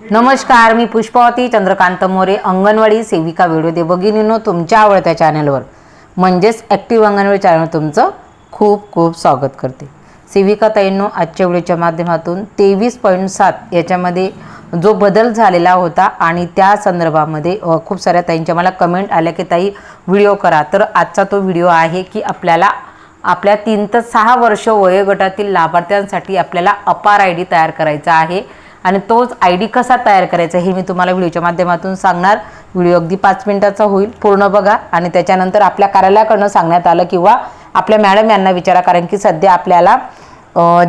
नमस्कार मी पुष्पावती चंद्रकांत मोरे अंगणवाडी सेविका व्हिडिओ दे भगिनीनो तुमच्या आवडत्या चॅनलवर. म्हणजेच ॲक्टिव्ह अंगणवाडी चॅनल तुमचं खूप खूप स्वागत करते. सेविका ताईंनो आजच्या व्हिडिओच्या माध्यमातून तेवीस पॉईंट सात याच्यामध्ये जो बदल झालेला होता आणि त्या संदर्भामध्ये खूप साऱ्या ताईंच्या मला कमेंट आल्या की ताई व्हिडिओ करा. तर आजचा तो व्हिडिओ आहे की आपल्याला आपल्या तीन ते सहा वर्ष वयोगटातील लाभार्थ्यांसाठी आपल्याला अपार आय डी तयार करायचा आहे. आणि तोच आय डी कसा तयार करायचा हे मी तुम्हाला व्हिडिओच्या माध्यमातून सांगणार. व्हिडिओ अगदी पाच मिनिटाचा होईल पूर्ण बघा. आणि त्याच्यानंतर आपल्या कार्यालयाकडनं सांगण्यात आलं किंवा आपल्या मॅडम यांना विचारा कारण की सध्या आपल्याला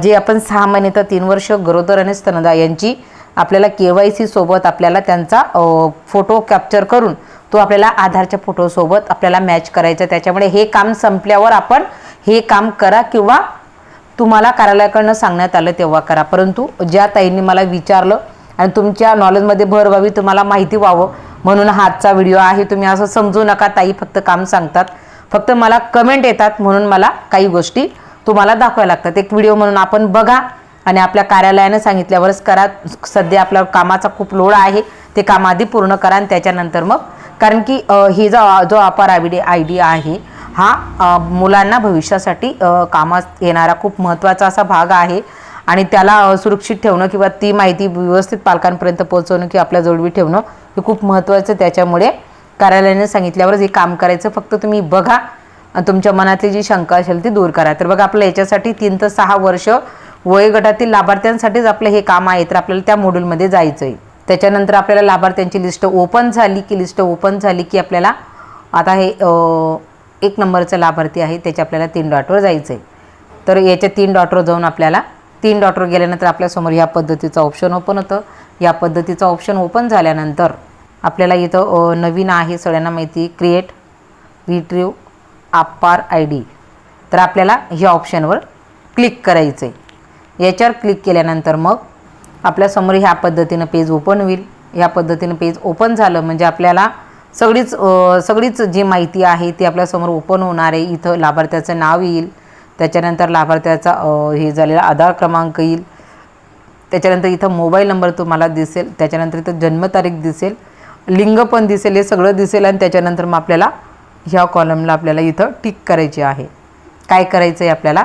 जे आपण सहा महिने तर तीन वर्ष गरोदर आणि स्तनदा यांची आपल्याला के वाय सी सोबत आपल्याला त्यांचा फोटो कॅप्चर करून तो आपल्याला आधारच्या फोटोसोबत आपल्याला मॅच करायचा त्याच्यामुळे हे काम संपल्यावर आपण हे काम करा किंवा तुम्हाला कार्यालयाकडनं सांगण्यात आलं तेव्हा करा. परंतु ज्या ताईंनी मला विचारलं आणि तुमच्या नॉलेजमध्ये भर व्हावी तुम्हाला माहिती व्हावं म्हणून हातचा व्हिडिओ आहे तुम्ही असं समजू नका ताई फक्त काम सांगतात. फक्त मला कमेंट येतात म्हणून मला काही गोष्टी तुम्हाला दाखवायला लागतात. एक व्हिडिओ म्हणून आपण बघा आणि आपल्या कार्यालयानं सांगितल्यावरच करा. सध्या आपल्या कामाचा खूप लोड आहे ते काम आधी पूर्ण करा आणि त्याच्यानंतर मग. कारण की हे ही जो जो अपार आय डी आय डी आहे हा मुलांना भविष्यासाठी कामात येणारा खूप महत्त्वाचा असा भाग आहे. आणि त्याला सुरक्षित ठेवणं किंवा ती माहिती व्यवस्थित पालकांपर्यंत पोहोचवणं किंवा आपल्या जोडवी ठेवणं हे खूप महत्त्वाचं त्याच्यामुळे कार्यालयाने सांगितल्यावरच हे काम करायचं. फक्त तुम्ही बघा तुमच्या मनातली जी शंका असेल ती दूर करा. तर बघा आपलं याच्यासाठी तीन ते सहा वर्ष वयोगटातील लाभार्थ्यांसाठीच आपलं हे काम आहे. तर आपल्याला त्या मॉड्यूलमध्ये जायचं आहे. त्याच्यानंतर आपल्याला लाभार्थ्यांची लिस्ट ओपन झाली की लिस्ट ओपन झाली की आपल्याला आता हे एक नंबरचं लाभार्थी आहे त्याच्या आपल्याला तीन डॉटवर जायचं आहे तर याच्या तीन डॉटवर जाऊन आपल्याला तीन डॉटवर गेल्यानंतर आपल्यासमोर ह्या पद्धतीचं ऑप्शन ओपन होतं. या पद्धतीचं ऑप्शन ओपन झाल्यानंतर आपल्याला इथं नवीन आहे सगळ्यांना माहिती create retrieve Apaar I D तर आपल्याला ह्या ऑप्शनवर क्लिक करायचं आहे याच्यावर क्लिक केल्यानंतर मग आपल्यासमोर ह्या पद्धतीनं पेज ओपन होईल. ह्या पद्धतीनं पेज ओपन झालं म्हणजे आपल्याला सगळीच सगळीच जी माहिती आहे ती आपल्यासमोर ओपन होणार आहे. इथं लाभार्थ्याचं नाव येईल. त्याच्यानंतर लाभार्थ्याचा हे झालेला आधार क्रमांक येईल. त्याच्यानंतर इथं मोबाईल नंबर तुम्हाला दिसेल. त्याच्यानंतर इथं जन्मतारीख दिसेल. लिंग पण दिसेल हे सगळं दिसेल आणि त्याच्यानंतर मग आपल्याला ह्या कॉलमला आपल्याला इथं टिक करायची आहे. काय करायचं आहे आपल्याला?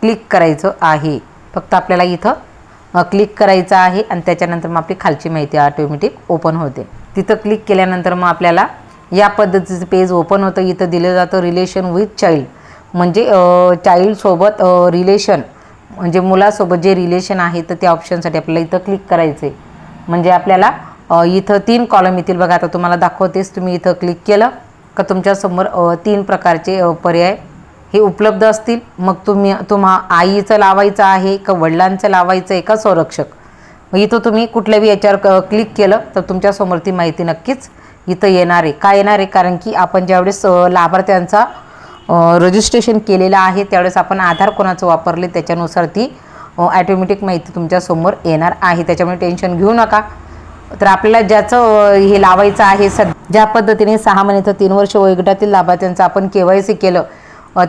क्लिक करायचं आहे. फक्त आपल्याला इथं क्लिक करायचं आहे आणि त्याच्यानंतर मग आपली खालची माहिती ऑटोमॅटिक ओपन होते. तिथं क्लिक केल्यानंतर मग आपल्याला या पद्धतीचं पेज ओपन होतं. इथं दिलं जातं रिलेशन विथ चाइल्ड म्हणजे चाइल्डसोबत रिलेशन म्हणजे मुलासोबत जे रिलेशन आहे तर त्या ऑप्शनसाठी आपल्याला इथं क्लिक करायचं आहे म्हणजे आपल्याला इथं तीन कॉलम येतील बघा. आता तुम्हाला दाखवतेच तुम्ही इथं क्लिक केलं का तुमच्यासमोर तीन प्रकारचे पर्याय हे उपलब्ध असतील. मग तुम्ही तुम्हा आईचं लावायचं आहे का वडिलांचं लावायचं आहे का संरक्षक? मग इथं तुम्ही कुठल्याही याच्यावर क- क्लिक केलं तर तुमच्यासमोर ती माहिती नक्कीच इथं येणार. आहे का येणार? आहे कारण की आपण ज्यावेळेस लाभार्थ्यांचा रजिस्ट्रेशन केलेलं आहे त्यावेळेस आपण आधार कोणाचं वापरले त्याच्यानुसार ती ॲटोमॅटिक माहिती तुमच्यासमोर येणार आहे. त्याच्यामुळे टेन्शन घेऊ नका. तर आपल्याला ज्याचं हे लावायचं आहे सद ज्या पद्धतीने सहा महिने तर तीन वर्ष वयोगटातील लाभार्थ्यांचं आपण के वाय सी केलं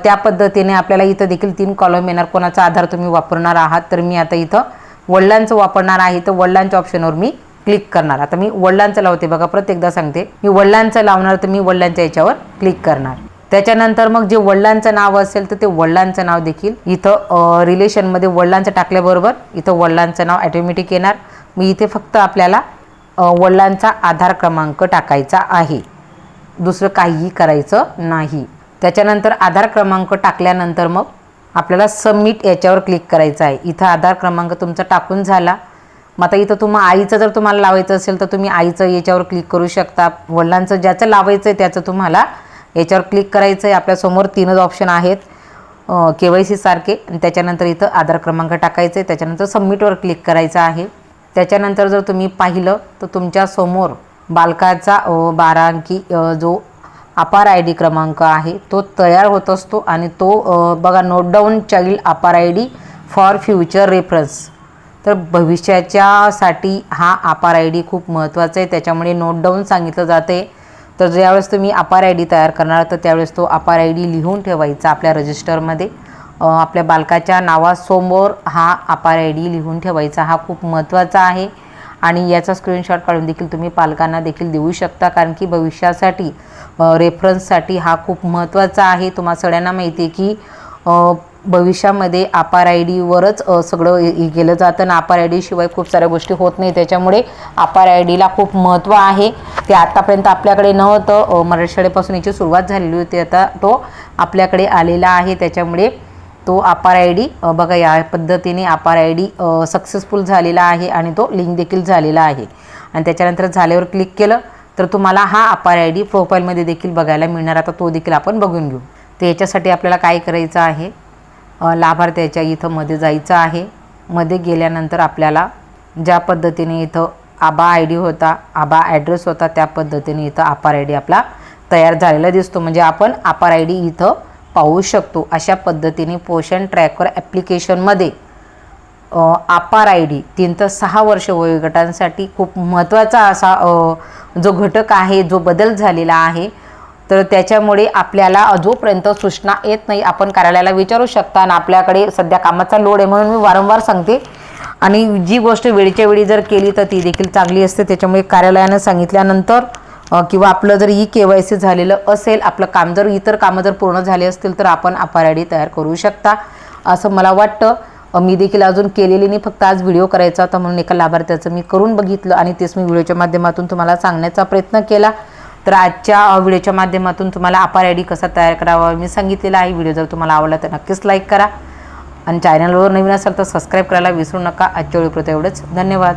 त्या पद्धतीने आपल्याला इथं देखील तीन कॉलम येणार. कोणाचा आधार तुम्ही वापरणार आहात तर मी आता इथं वडिलांचं वापरणार आहे तर वडिलांच्या ऑप्शनवर मी क्लिक करणार. आता मी वडिलांचं लावते बघा प्रत्येकदा सांगते. मी वडिलांचं लावणार तर मी वडिलांच्या याच्यावर क्लिक करणार. त्याच्यानंतर मग जे वडिलांचं नाव असेल तर ते वडिलांचं नाव देखील इथं रिलेशनमध्ये वडिलांचं टाकल्याबरोबर इथं वडिलांचं नाव ॲटोमॅटिक येणार. मी इथे फक्त आपल्याला वडिलांचा आधार क्रमांक टाकायचा आहे. दुसरं काहीही करायचं नाही. त्याच्यानंतर आधार क्रमांक टाकल्यानंतर मग आपल्याला सबमिट याच्यावर क्लिक करायचं आहे. इथं आधार क्रमांक तुमचा टाकून झाला. मग आता इथं तुम्हा आईचं जर तुम्हाला लावायचं असेल तर तुम्ही आईचं याच्यावर क्लिक करू शकता. वडिलांचं ज्याचं लावायचं आहे त्याचं तुम्हाला याच्यावर क्लिक करायचं आहे आपल्यासमोर तीनच ऑप्शन आहेत. के वाय सी सारखे. आणि त्याच्यानंतर इथं आधार क्रमांक टाकायचं आहे त्याच्यानंतर सबमिटवर क्लिक करायचं आहे. त्याच्यानंतर जर तुम्ही पाहिलं तर तुमच्यासमोर बालकाचा बारा अंकी जो अपार आय डी क्रमांक आहे. तो तयार होत असतो आणि तो बघा note down child Apaar I D for future reference तर भविष्याच्यासाठी हा अपार आय डी खूप महत्त्वाचा आहे. त्याच्यामुळे नोट डाऊन सांगितलं जाते. तर ज्यावेळेस तुम्ही अपार आय डी तयार करणार तर त्यावेळेस तो अपार आय डी लिहून ठेवायचा आपल्या रजिस्टरमध्ये आपल्या बालकाच्या नावासमोर हा अपार आय डी लिहून ठेवायचा. हा खूप महत्त्वाचा आहे. आणि याचा स्क्रीनशॉट काढून देखील तुम्ही पालकांना देखील देऊ शकता. कारण की भविष्यासाठी रेफरन्ससाठी हा खूप महत्त्वाचा आहे. तुम्हाला सगळ्यांना माहिती आहे की भविष्यामध्ये आपार आय डीवरच सगळं हे केलं जातं आणि आपार आय डीशिवाय खूप साऱ्या गोष्टी होत नाही. त्याच्यामुळे आपार आय डीला खूप महत्त्व आहे. ते आत्तापर्यंत आपल्याकडे नव्हतं. अ, मराठी शाळेपासून याची सुरुवात झालेली होती. आता तो आपल्याकडे आलेला आहे. त्याच्यामुळे तो अपार आय डी बघा या पद्धतीने अपार आय डी सक्सेसफुल झालेला आहे आणि तो लिंक देखील झालेला आहे. आणि त्याच्यानंतर झाल्यावर क्लिक केलं. तर तुम्हाला हा अपार आय डी प्रोफाईलमध्ये देखील बघायला मिळणार. आता तो देखील आपण बघून घेऊ. तर याच्यासाठी आपल्याला काय करायचं आहे? लाभार्थ्याच्या इथं मध्ये जायचं आहे. मध्ये गेल्यानंतर आपल्याला ज्या पद्धतीने इथं आबा आय डी होता आबा ॲड्रेस होता त्या पद्धतीने इथं अपार आय डी आपला तयार झालेला दिसतो. म्हणजे आपण अपार आय डी इथं पाहू शकतो. अशा पद्धतीने पोषण ट्रॅकर ॲप्लिकेशनमध्ये आपार आय डी तीन तर सहा वर्ष वयोगटांसाठी खूप महत्त्वाचा असा जो घटक आहे जो बदल झालेला आहे तर त्याच्यामुळे आपल्याला जोपर्यंत सूचना येत नाही. आपण कार्यालयाला विचारू शकता आणि आपल्याकडे सध्या कामाचा लोड आहे म्हणून मी वारंवार सांगते. आणि जी गोष्ट वेळच्या वेळी जर केली तर ती देखील चांगली असते. त्याच्यामुळे कार्यालयानं सांगितल्यानंतर किंवा आपलं जर ई के वाय सी झालेलं असेल आपलं काम जर इतर कामं जर पूर्ण झाले असतील तर आपण अपार आय डी तयार करू शकता असं मला वाटतं. मी देखील अजून केलेली नाही फक्त आज व्हिडिओ करायचा होता म्हणून एका लाभार्थ्याचं मी करून बघितलं आणि तेच मी व्हिडिओच्या माध्यमातून तुम्हाला सांगण्याचा प्रयत्न केला. तर आजच्या व्हिडिओच्या माध्यमातून तुम्हाला अपार आय डी कसा तयार करावा मी सांगितलेला आहे. व्हिडिओ जर तुम्हाला आवडला तर नक्कीच लाईक करा. आणि चॅनलवर नवीन असाल तर सबस्क्राईब करायला विसरू नका. आजच्या वेळीपुरतं एवढंच. धन्यवाद.